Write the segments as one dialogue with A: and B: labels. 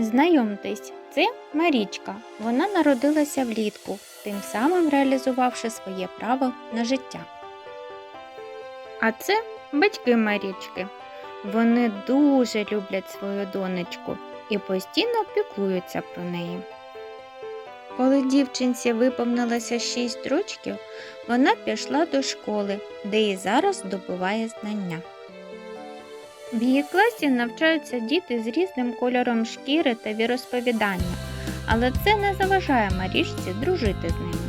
A: Знайомтесь, це Марічка. Вона народилася влітку, тим самим реалізувавши своє право на життя. А це батьки Марічки. Вони дуже люблять свою донечку і постійно піклуються про неї. Коли дівчинці виповнилося 6 років, вона пішла до школи, де і зараз здобуває знання. В її класі навчаються діти з різним кольором шкіри та віросповідання, але це не заважає Марічці дружити з ними.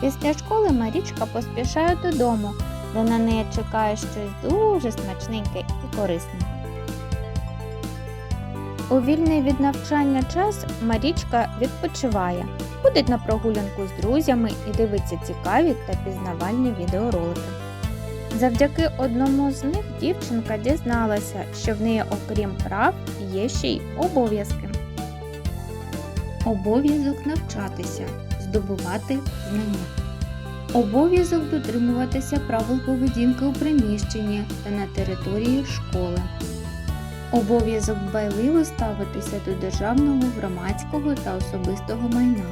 A: Після школи Марічка поспішає додому, де на неї чекає щось дуже смачненьке і корисне. У вільний від навчання час Марічка відпочиває, ходить на прогулянку з друзями і дивиться цікаві та пізнавальні відеоролики. Завдяки одному з них дівчинка дізналася, що в неї, окрім прав, є ще й обов'язки. Обов'язок навчатися, здобувати знання. Обов'язок дотримуватися правил поведінки у приміщенні та на території школи. Обов'язок дбайливо ставитися до державного, громадського та особистого майна.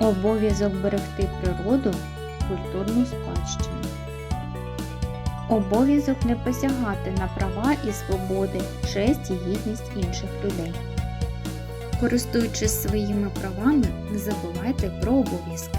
A: Обов'язок берегти природу, культурну спадщину. Обов'язок не посягати на права і свободи, честь і гідність інших людей. Користуючись своїми правами, не забувайте про обов'язки.